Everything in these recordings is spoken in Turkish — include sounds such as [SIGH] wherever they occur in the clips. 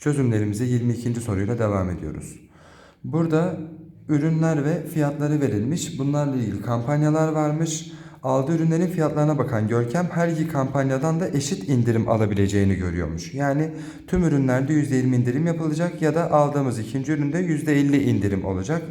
Çözümlerimize 22. soruyla devam ediyoruz. Burada ürünler ve fiyatları verilmiş. Bunlarla ilgili kampanyalar varmış. Aldığı ürünlerin fiyatlarına bakan Görkem her iki kampanyadan da eşit indirim alabileceğini görüyormuş. Yani tüm ürünlerde %20 indirim yapılacak ya da aldığımız ikinci üründe %50 indirim olacak.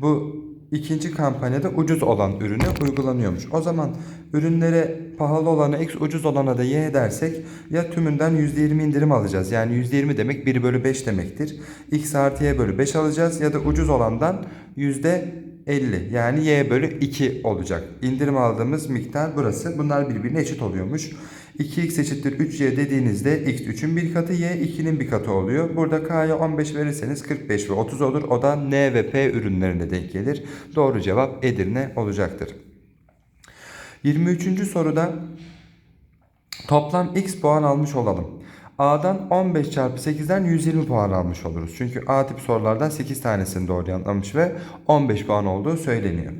Bu ikinci kampanyada ucuz olan ürüne uygulanıyormuş. O zaman ürünlere pahalı olana x ucuz olana da y dersek ya tümünden %20 indirim alacağız. Yani %20 demek 1 bölü 5 demektir. x artı y bölü 5 alacağız ya da ucuz olandan %50 yani y bölü 2 olacak. İndirim aldığımız miktar burası. Bunlar birbirine eşit oluyormuş. 2x eşittir 3y dediğinizde x 3'ün bir katı y 2'nin bir katı oluyor. Burada k'ya 15 verirseniz 45 ve 30 olur. O da n ve p ürünlerine denk gelir. Doğru cevap Edirne olacaktır. 23. soruda toplam x puan almış olalım. A'dan 15 çarpı 8'den 120 puan almış oluruz. Çünkü A tip sorulardan 8 tanesini doğru yanıtlamış ve 15 puan olduğu söyleniyor.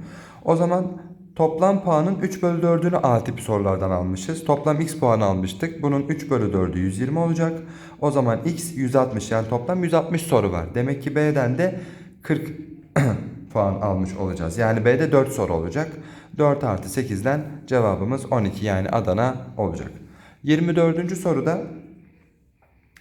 O zaman toplam puanın 3 bölü 4'ünü A tip sorulardan almışız. Toplam x puan almıştık. Bunun 3 bölü 4'ü 120 olacak. O zaman x 160 yani toplam 160 soru var. Demek ki B'den de 40 [CLEARS THROAT] puan almış olacağız. Yani B'de 4 soru olacak. 4 artı 8'den cevabımız 12 yani Adana olacak. 24. soruda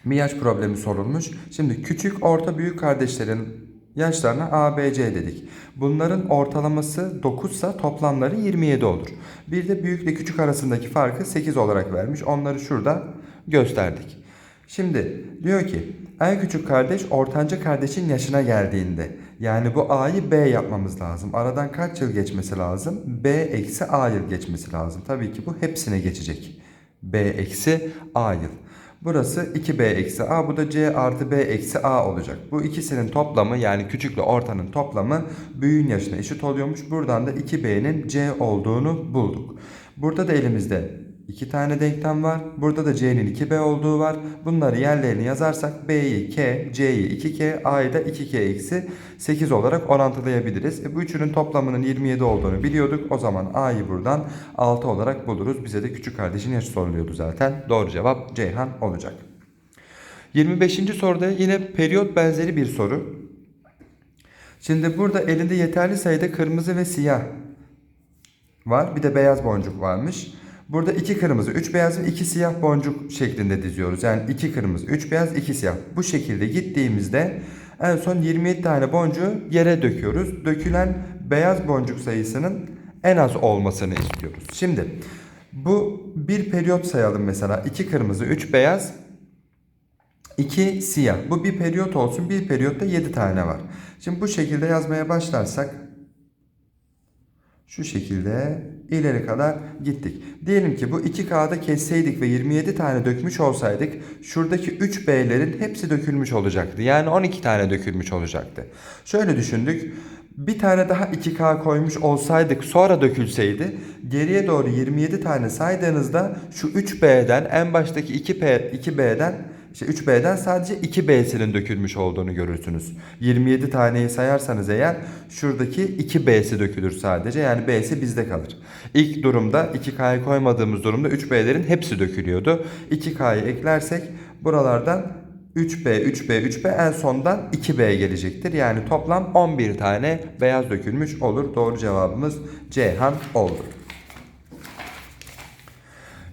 bir yaş problemi sorulmuş. Şimdi küçük, orta, büyük kardeşlerin yaşlarına A, B, C dedik. Bunların ortalaması 9 ise toplamları 27 olur. Bir de büyükle küçük arasındaki farkı 8 olarak vermiş. Onları şurada gösterdik. Şimdi diyor ki en küçük kardeş ortanca kardeşin yaşına geldiğinde yani bu A'yı B yapmamız lazım. Aradan kaç yıl geçmesi lazım? B eksi A yıl geçmesi lazım. Tabii ki bu hepsine geçecek. B eksi A yıl. Burası 2B eksi A. Bu da C artı B eksi A olacak. Bu ikisinin toplamı yani küçükle ortanın toplamı büyüğün yaşına eşit oluyormuş. Buradan da 2B'nin C olduğunu bulduk. Burada da elimizde iki tane denklem var. Burada da C'nin 2B olduğu var. Bunları yerlerine yazarsak B'yi K, C'yi 2K, A'yı da 2K eksi 8 olarak orantılayabiliriz. E bu üçünün toplamının 27 olduğunu biliyorduk. O zaman A'yı buradan 6 olarak buluruz. Bize de küçük kardeşin yaşı soruluyordu zaten. Doğru cevap Ceyhan olacak. 25. soruda yine periyot benzeri bir soru. Şimdi burada elinde yeterli sayıda kırmızı ve siyah var. Bir de beyaz boncuk varmış. Burada iki kırmızı, üç beyaz iki siyah boncuk şeklinde diziyoruz. Yani iki kırmızı, üç beyaz, iki siyah. Bu şekilde gittiğimizde en son 27 tane boncuğu yere döküyoruz. Dökülen beyaz boncuk sayısının en az olmasını istiyoruz. Şimdi bu bir periyot sayalım mesela. iki kırmızı, üç beyaz, 2 siyah. Bu bir periyot olsun. Bir periyotta 7 tane var. Şimdi bu şekilde yazmaya başlarsak şu şekilde ileri kadar gittik. Diyelim ki bu 2K'da kesseydik ve 27 tane dökmüş olsaydık şuradaki 3B'lerin hepsi dökülmüş olacaktı. Yani 12 tane dökülmüş olacaktı. Şöyle düşündük. Bir tane daha 2K koymuş olsaydık sonra dökülseydi geriye doğru 27 tane saydığınızda şu 3B'den en baştaki 2B, 2B'den işte 3B'den sadece 2B'sinin dökülmüş olduğunu görürsünüz. 27 taneyi sayarsanız eğer şuradaki 2B'si dökülür sadece. Yani B'si bizde kalır. İlk durumda 2K'yı koymadığımız durumda 3B'lerin hepsi dökülüyordu. 2K'yı eklersek buralardan 3B, 3B, 3B en sondan 2B gelecektir. Yani toplam 11 tane beyaz dökülmüş olur. Doğru cevabımız Ceyhan oldu.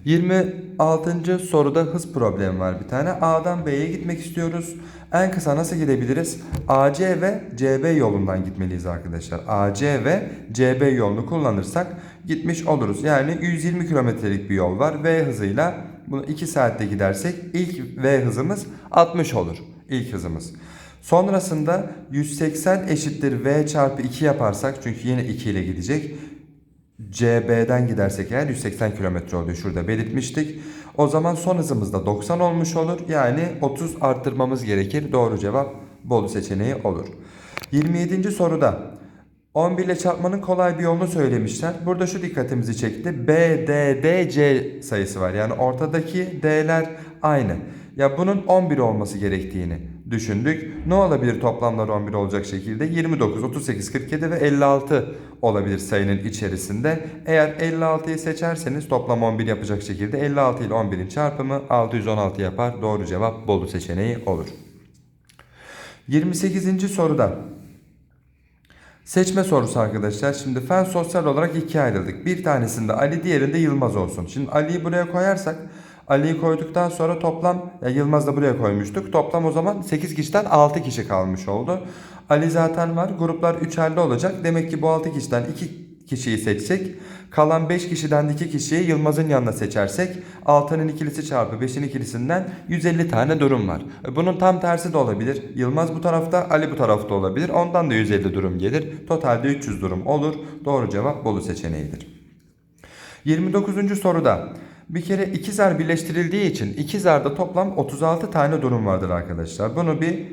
26. soruda hız problemi var bir tane. A'dan B'ye gitmek istiyoruz. En kısa nasıl gidebiliriz? AC ve CB yolundan gitmeliyiz arkadaşlar. AC ve CB yolunu kullanırsak gitmiş oluruz. Yani 120 kilometrelik bir yol var. V hızıyla bunu 2 saatte gidersek ilk V hızımız 60 olur. İlk hızımız. Sonrasında 180 eşittir V çarpı 2 yaparsak çünkü yine 2 ile gidecek. CB'den gidersek eğer 180 km oluyor. Şurada belirtmiştik. O zaman son hızımız da 90 olmuş olur. Yani 30 arttırmamız gerekir. Doğru cevap Bolu seçeneği olur. 27. soruda 11 ile çarpmanın kolay bir yolunu söylemişler. Burada şu dikkatimizi çekti. B, D, D, C sayısı var. Yani ortadaki D'ler aynı. Ya bunun 11 olması gerektiğini düşündük. Ne olabilir toplamları 11 olacak şekilde? 29, 38, 47 ve 56 olabilir sayının içerisinde. Eğer 56'yı seçerseniz toplam 11 yapacak şekilde 56 ile 11'in çarpımı 616 yapar. Doğru cevap Bolu seçeneği olur. 28. soruda seçme sorusu arkadaşlar. Şimdi fen sosyal olarak ikiye ayrıldık. Bir tanesinde Ali diğerinde Yılmaz olsun. Şimdi Ali'yi buraya koyarsak Ali'yi koyduktan sonra toplam ya Yılmaz da buraya koymuştuk. Toplam o zaman 8 kişiden 6 kişi kalmış oldu. Ali zaten var. Gruplar üçerli olacak. Demek ki bu 6 kişiden 2 kişiyi seçsek kalan 5 kişiden 2 kişiyi Yılmaz'ın yanına seçersek 6'nın ikilisi çarpı 5'in ikilisinden 150 tane durum var. Bunun tam tersi de olabilir. Yılmaz bu tarafta Ali bu tarafta olabilir. Ondan da 150 durum gelir. Totalde 300 durum olur. Doğru cevap Bolu seçeneğidir. 29. soruda bir kere iki zar birleştirildiği için iki zarda toplam 36 tane durum vardır arkadaşlar. Bunu bir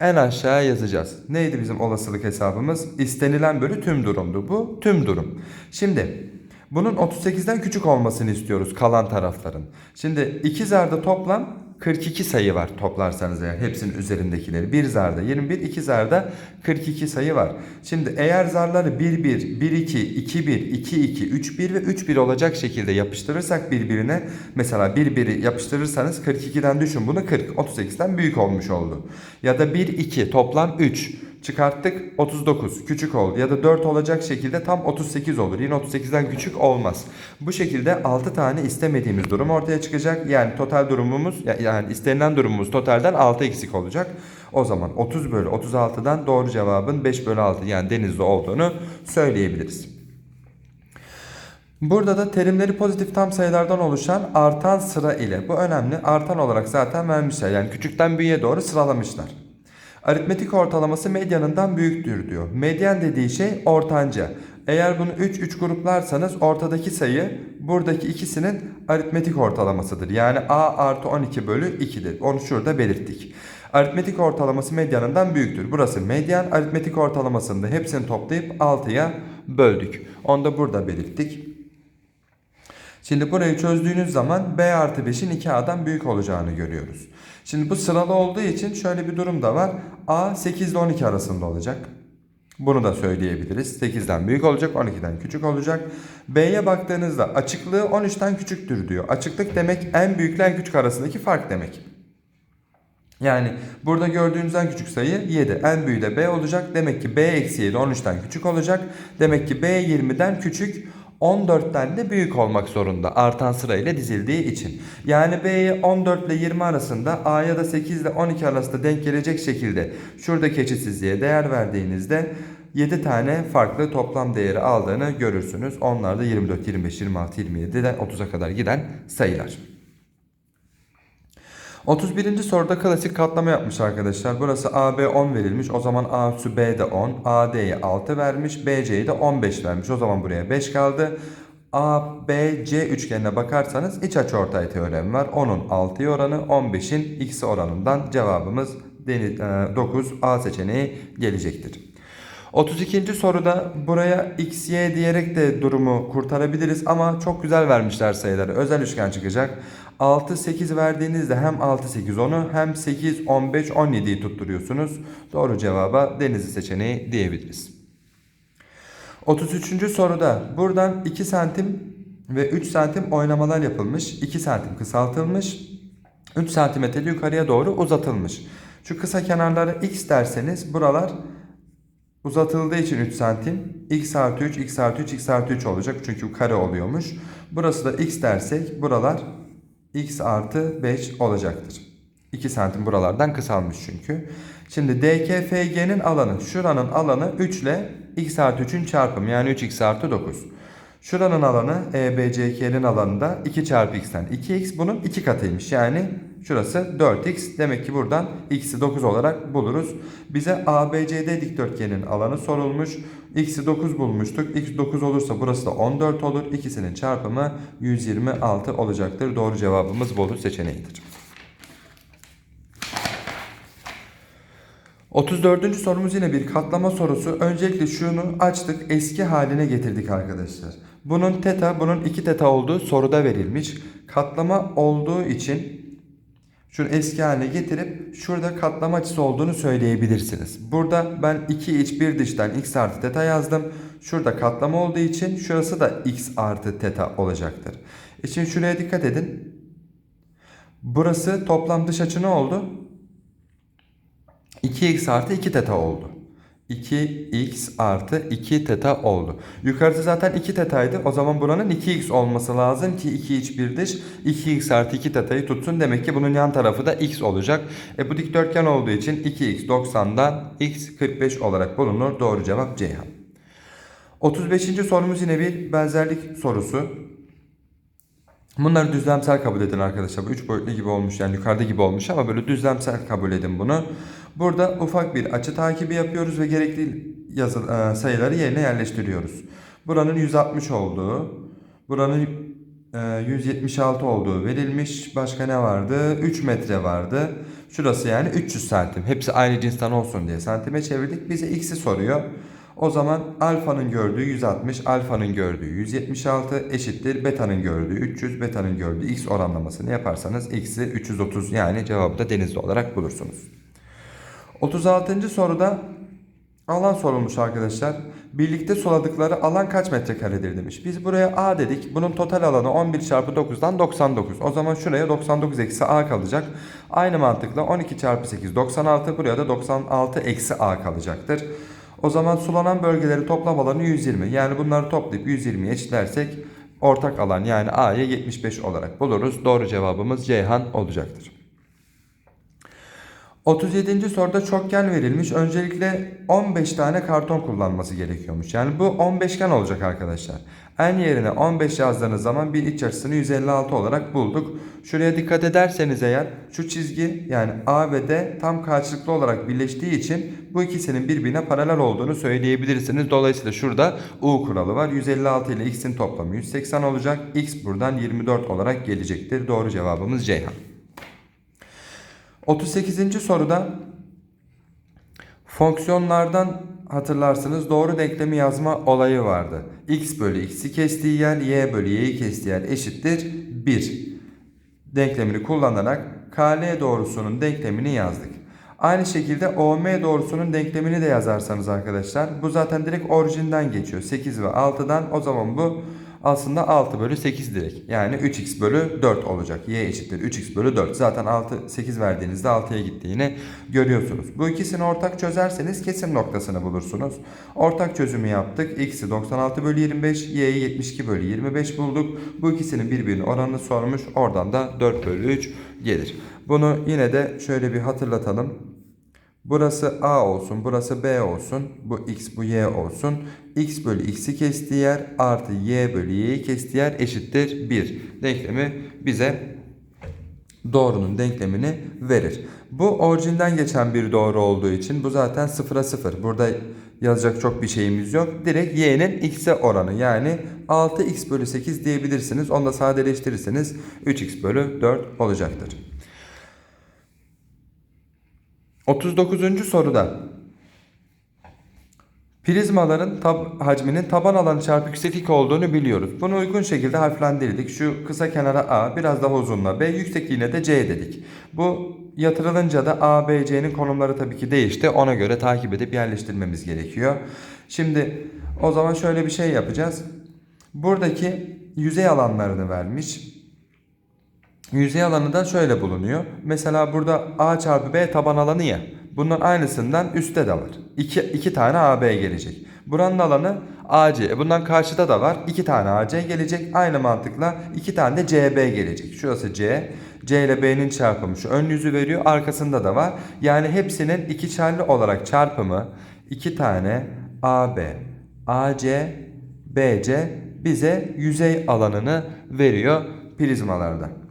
en aşağıya yazacağız. Neydi bizim olasılık hesabımız? İstenilen bölü tüm durumdu. Bu tüm durum. Şimdi bunun 38'den küçük olmasını istiyoruz kalan tarafların. Şimdi iki zarda toplam 42 sayı var toplarsanız eğer hepsinin üzerindekileri. Bir zarda 21, iki zarda 42 sayı var. Şimdi eğer zarları 1 1, 1 2, 2 1, 2 2, 3 1 ve 3 1 olacak şekilde yapıştırırsak birbirine mesela 1 1'i yapıştırırsanız 42'den düşün bunu 40, 38'den büyük olmuş oldu. Ya da 1 2 toplam 3 çıkarttık 39 küçük oldu ya da 4 olacak şekilde tam 38 olur. Yine 38'den küçük olmaz. Bu şekilde 6 tane istemediğimiz durum ortaya çıkacak. Yani total durumumuz yani istenilen durumumuz totalden 6 eksik olacak. O zaman 30 bölü 36'dan doğru cevabın 5 bölü 6 yani denizli olduğunu söyleyebiliriz. Burada da terimleri pozitif tam sayılardan oluşan artan sıra ile bu önemli artan olarak zaten vermişler. Yani küçükten büyüğe doğru sıralamışlar. Aritmetik ortalaması medyanından büyüktür diyor. Medyan dediği şey ortanca. Eğer bunu 3 3 gruplarsanız ortadaki sayı buradaki ikisinin aritmetik ortalamasıdır. Yani a artı 12 bölü 2'dir. Onu şurada belirttik. Aritmetik ortalaması medyanından büyüktür. Burası medyan. Aritmetik ortalamasını da hepsini toplayıp 6'ya böldük. Onu da burada belirttik. Şimdi burayı çözdüğünüz zaman B artı 5'in 2A'dan büyük olacağını görüyoruz. Şimdi bu sıralı olduğu için şöyle bir durum da var. A 8 ile 12 arasında olacak. Bunu da söyleyebiliriz. 8'den büyük olacak, 12'den küçük olacak. B'ye baktığınızda açıklığı 13'ten küçüktür diyor. Açıklık demek en büyükle en küçük arasındaki fark demek. Yani burada gördüğünüz en küçük sayı 7. En büyüğü de B olacak. Demek ki B eksi 7 13'ten küçük olacak. Demek ki B 20'den küçük 14'ten de büyük olmak zorunda artan sırayla dizildiği için. Yani B'ye 14 ile 20 arasında A'ya da 8 ile 12 arasında denk gelecek şekilde şuradaki eşitsizliğe değer verdiğinizde 7 tane farklı toplam değeri aldığını görürsünüz. Onlar da 24, 25, 26, 27'den 30'a kadar giden sayılar. 31. soruda klasik katlama yapmış arkadaşlar. Burası AB 10 verilmiş. O zaman A üssü B de 10. AD'ye 6 vermiş. BC'ye de 15 vermiş. O zaman buraya 5 kaldı. ABC üçgenine bakarsanız iç açıortay teoremi var. Onun 6'ya oranı 15'in x'i oranından cevabımız 9 A seçeneği gelecektir. 32. soruda buraya x, y diyerek de durumu kurtarabiliriz ama çok güzel vermişler sayıları. Özel üçgen çıkacak. 6, 8 verdiğinizde hem 6, 8, 10'u hem 8, 15, 17'yi tutturuyorsunuz. Doğru cevaba denizli seçeneği diyebiliriz. 33. soruda buradan 2 santim ve 3 santim oynamalar yapılmış. 2 santim kısaltılmış. 3 santimetre yukarıya doğru uzatılmış. Şu kısa kenarlara x derseniz buralar uzatıldığı için 3 santim x artı 3, x artı 3, x artı 3 olacak. Çünkü kare oluyormuş. Burası da x dersek buralar x artı 5 olacaktır. 2 santim buralardan kısalmış çünkü. Şimdi DKFG'nin alanı, şuranın alanı 3 ile x artı 3'ün çarpımı yani 3x artı 9. Şuranın alanı EBCK'nin alanında 2 çarpı x'ten 2x bunun 2 katıymış. Yani şurası 4x. Demek ki buradan x'i 9 olarak buluruz. Bize ABCD dikdörtgenin alanı sorulmuş. x'i 9 bulmuştuk. x 9 olursa burası da 14 olur. İkisinin çarpımı 126 olacaktır. Doğru cevabımız Bolu seçeneğidir. 34. sorumuz yine bir katlama sorusu. Öncelikle şunu açtık, eski haline getirdik arkadaşlar. Bunun teta, bunun 2 teta olduğu soruda verilmiş. Katlama olduğu için şunu eski haline getirip şurada katlama açısı olduğunu söyleyebilirsiniz. Burada ben 2 iç 1 dıştan x artı teta yazdım. Şurada katlama olduğu için şurası da x artı teta olacaktır. E şimdi şuraya dikkat edin. Burası toplam dış açı ne oldu? 2x artı 2 teta oldu. 2x artı 2 teta oldu. Yukarısı zaten 2 tetaydı. O zaman buranın 2x olması lazım ki 2 iç bir dış 2x artı 2 tetayı tutsun. Demek ki bunun yan tarafı da x olacak. E bu dikdörtgen olduğu için 2x 90'dan x 45 olarak bulunur. Doğru cevap Ceyhan. 35. sorumuz yine bir benzerlik sorusu. Bunları düzlemsel kabul edin arkadaşlar. Bu üç boyutlu gibi olmuş yani yukarıda gibi olmuş ama böyle düzlemsel kabul edin bunu. Burada ufak bir açı takibi yapıyoruz ve gerekli yazı, e, sayıları yerine yerleştiriyoruz. Buranın 160 olduğu, buranın e, 176 olduğu verilmiş. Başka ne vardı? 3 metre vardı. Şurası yani 300 santim. Hepsi aynı cinsten olsun diye santime çevirdik. Bize x'i soruyor. O zaman alfanın gördüğü 160, alfanın gördüğü 176 eşittir. Beta'nın gördüğü 300, beta'nın gördüğü x oranlamasını yaparsanız x'i 330 yani cevabı da denizli olarak bulursunuz. 36. soruda alan sorulmuş arkadaşlar. Birlikte suladıkları alan kaç metrekaredir demiş. Biz buraya a dedik. Bunun total alanı 11 çarpı 9'dan 99. O zaman şuraya 99 eksi a kalacak. Aynı mantıkla 12 çarpı 8 96. Buraya da 96 eksi a kalacaktır. O zaman sulanan bölgeleri toplam alanı 120. Yani bunları toplayıp 120'ye eşitlersek ortak alan yani a'ya 75 olarak buluruz. Doğru cevabımız Ceyhan olacaktır. 37. soruda çokgen verilmiş. Öncelikle 15 tane karton kullanması gerekiyormuş. Yani bu 15gen olacak arkadaşlar. En yerine 15 yazdığınız zaman bir iç açısını 156 olarak bulduk. Şuraya dikkat ederseniz eğer şu çizgi yani A ve D tam karşılıklı olarak birleştiği için bu ikisinin birbirine paralel olduğunu söyleyebilirsiniz. Dolayısıyla şurada U kuralı var. 156 ile X'in toplamı 180 olacak. X buradan 24 olarak gelecektir. Doğru cevabımız Ceyhan. 38. soruda fonksiyonlardan hatırlarsınız doğru denklemi yazma olayı vardı. x bölü x'i kestiği yer y bölü y'yi kestiği yer eşittir 1. Denklemini kullanarak KL doğrusunun denklemini yazdık. Aynı şekilde OM doğrusunun denklemini de yazarsanız arkadaşlar bu zaten direkt orijinden geçiyor. 8 ve 6'dan o zaman bu aslında 6 bölü 8 direkt. Yani 3x bölü 4 olacak. Y eşittir 3x bölü 4. Zaten 6, 8 verdiğinizde 6'ya gittiğini görüyorsunuz. Bu ikisini ortak çözerseniz kesim noktasını bulursunuz. Ortak çözümü yaptık. X'i 96 bölü 25, Y'yi 72 bölü 25 bulduk. Bu ikisinin birbirinin oranını sormuş. Oradan da 4 bölü 3 gelir. Bunu yine de şöyle bir hatırlatalım. Burası A olsun, burası B olsun. Bu X, bu Y olsun. X bölü X'i kestiği yer artı Y bölü Y'yi kestiği yer eşittir 1. Denklemi bize doğrunun denklemini verir. Bu orijinden geçen bir doğru olduğu için bu zaten sıfıra sıfır. Burada yazacak çok bir şeyimiz yok. Direkt y'nin x'e oranı yani 6x bölü 8 diyebilirsiniz. Onu da sadeleştirirseniz 3x bölü 4 olacaktır. 39. soruda prizmaların tab hacminin taban alanı çarpı yükseklik olduğunu biliyoruz. Bunu uygun şekilde harflendirdik. Şu kısa kenara A, biraz daha uzunluğa B, yüksekliğine de C dedik. Bu yatırılınca da A, B, C'nin konumları tabii ki değişti. Ona göre takip edip yerleştirmemiz gerekiyor. Şimdi o zaman şöyle bir şey yapacağız. Buradaki yüzey alanlarını vermiş. Yüzey alanı da şöyle bulunuyor. Mesela burada A çarpı B taban alanı ya. Bunun aynısından üstte de var. İki, iki tane AB gelecek. Buranın alanı AC. E Bundan karşıda da var. iki tane AC gelecek. Aynı mantıkla iki tane de CB gelecek. Şurası C. C ile B'nin çarpımı şu ön yüzü veriyor. Arkasında da var. Yani hepsinin ikişerli olarak çarpımı iki tane AB, AC, BC bize yüzey alanını veriyor prizmalarda.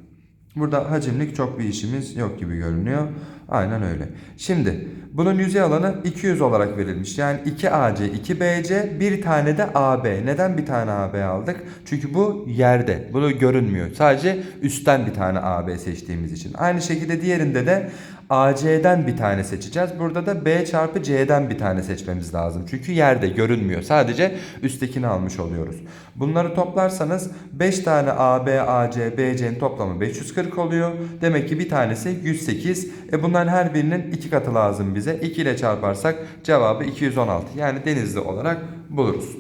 Burada hacimlik çok bir işimiz yok gibi görünüyor. Aynen öyle. Şimdi bunun yüzey alanı 200 olarak verilmiş. Yani 2AC, 2BC, bir tane de AB. Neden bir tane AB aldık? Çünkü bu yerde. Bunu görünmüyor. Sadece üstten bir tane AB seçtiğimiz için. Aynı şekilde diğerinde de AC'den bir tane seçeceğiz. Burada da B çarpı C'den bir tane seçmemiz lazım. Çünkü yerde görünmüyor. Sadece üsttekini almış oluyoruz. Bunları toplarsanız 5 tane AB, AC, BC'nin toplamı 540 oluyor. Demek ki bir tanesi 108. E bunların her birinin iki katı lazım bize. 2 ile çarparsak cevabı 216. Yani denizli olarak buluruz.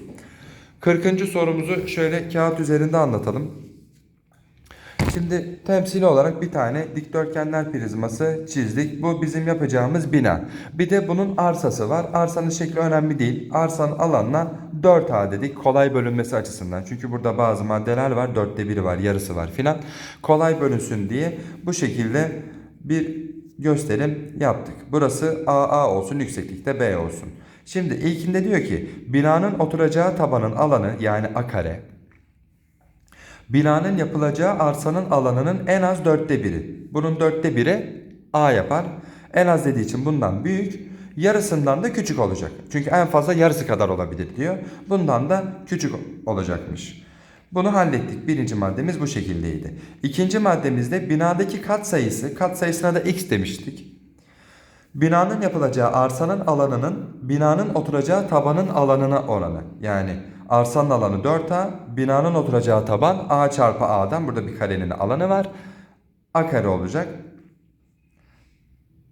40. sorumuzu şöyle kağıt üzerinde anlatalım. Şimdi temsili olarak bir tane dikdörtgenler prizması çizdik. Bu bizim yapacağımız bina. Bir de bunun arsası var. Arsanın şekli önemli değil. Arsanın alanına 4A dedik kolay bölünmesi açısından. Çünkü burada bazı maddeler var. Dörtte biri var, yarısı var filan. Kolay bölünsün diye bu şekilde bir gösterim yaptık. Burası AA olsun, yükseklikte B olsun. Şimdi ilkinde diyor ki binanın oturacağı tabanın alanı yani A kare Binanın yapılacağı arsanın alanının en az dörtte biri. Bunun dörtte biri A yapar. En az dediği için bundan büyük. Yarısından da küçük olacak. Çünkü en fazla yarısı kadar olabilir diyor. Bundan da küçük olacakmış. Bunu hallettik. Birinci maddemiz bu şekildeydi. İkinci maddemizde binadaki kat sayısı, kat sayısına da x demiştik. Binanın yapılacağı arsanın alanının binanın oturacağı tabanın alanına oranı. Yani arsanın alanı 4A, binanın oturacağı taban A çarpı A'dan burada bir karenin alanı var. A kare olacak.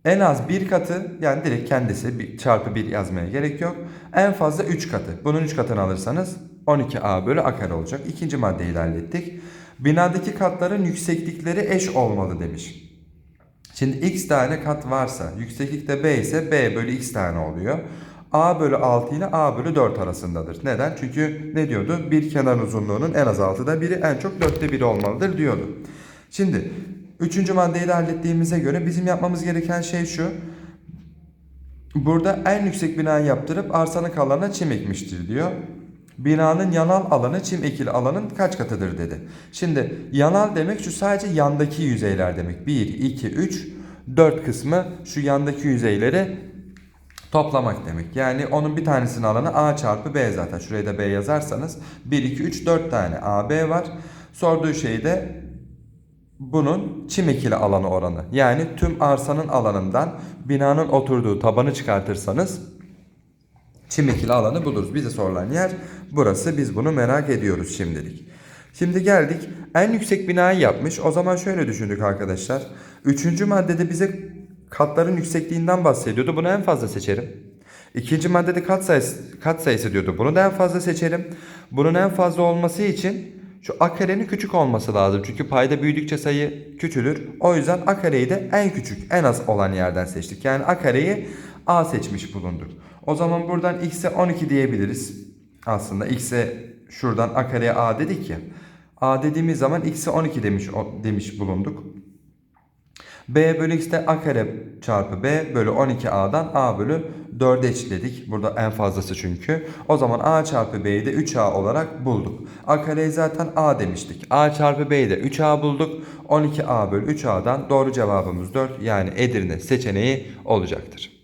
En az bir katı yani direkt kendisi bir çarpı 1 yazmaya gerek yok. En fazla 3 katı. Bunun 3 katını alırsanız 12A bölü A kare olacak. İkinci maddeyi de hallettik. Binadaki katların yükseklikleri eş olmalı demiş. Şimdi x tane kat varsa yükseklikte b ise b bölü x tane oluyor. A bölü 6 ile a bölü 4 arasındadır. Neden? Çünkü ne diyordu? Bir kenar uzunluğunun en az 6'da biri en çok 4'te biri olmalıdır diyordu. Şimdi üçüncü maddeyi de hallettiğimize göre bizim yapmamız gereken şey şu. Burada en yüksek binayı yaptırıp arsanın kalanına çim ekmiştir diyor. Binanın yanal alanı çim ekili alanın kaç katıdır dedi. Şimdi yanal demek şu sadece yandaki yüzeyler demek. 1, 2, 3, 4 kısmı şu yandaki yüzeyleri toplamak demek. Yani onun bir tanesinin alanı A çarpı B zaten. Şuraya da B yazarsanız 1, 2, 3, 4 tane AB var. Sorduğu şey de bunun çim ekili alanı oranı. Yani tüm arsanın alanından binanın oturduğu tabanı çıkartırsanız çim ekili alanı buluruz. Bize sorulan yer burası. Biz bunu merak ediyoruz şimdilik. Şimdi geldik. En yüksek binayı yapmış. O zaman şöyle düşündük arkadaşlar. Üçüncü maddede bize katların yüksekliğinden bahsediyordu. Bunu en fazla seçerim. İkinci maddede kat sayısı, kat sayısı diyordu. Bunu da en fazla seçerim. Bunun en fazla olması için şu a karenin küçük olması lazım. Çünkü payda büyüdükçe sayı küçülür. O yüzden a kareyi de en küçük, en az olan yerden seçtik. Yani a kareyi a seçmiş bulunduk. O zaman buradan x'e 12 diyebiliriz. Aslında x'e şuradan a kareye a dedik ya. a dediğimiz zaman x'e 12 demiş demiş bulunduk. B bölü x'te a kare çarpı b bölü 12a'dan a bölü 4'e eşitledik. Burada en fazlası çünkü. O zaman a çarpı b'yi de 3a olarak bulduk. a kareyi zaten a demiştik. a çarpı b'yi de 3a bulduk. 12a bölü 3a'dan doğru cevabımız 4 yani Edirne seçeneği olacaktır.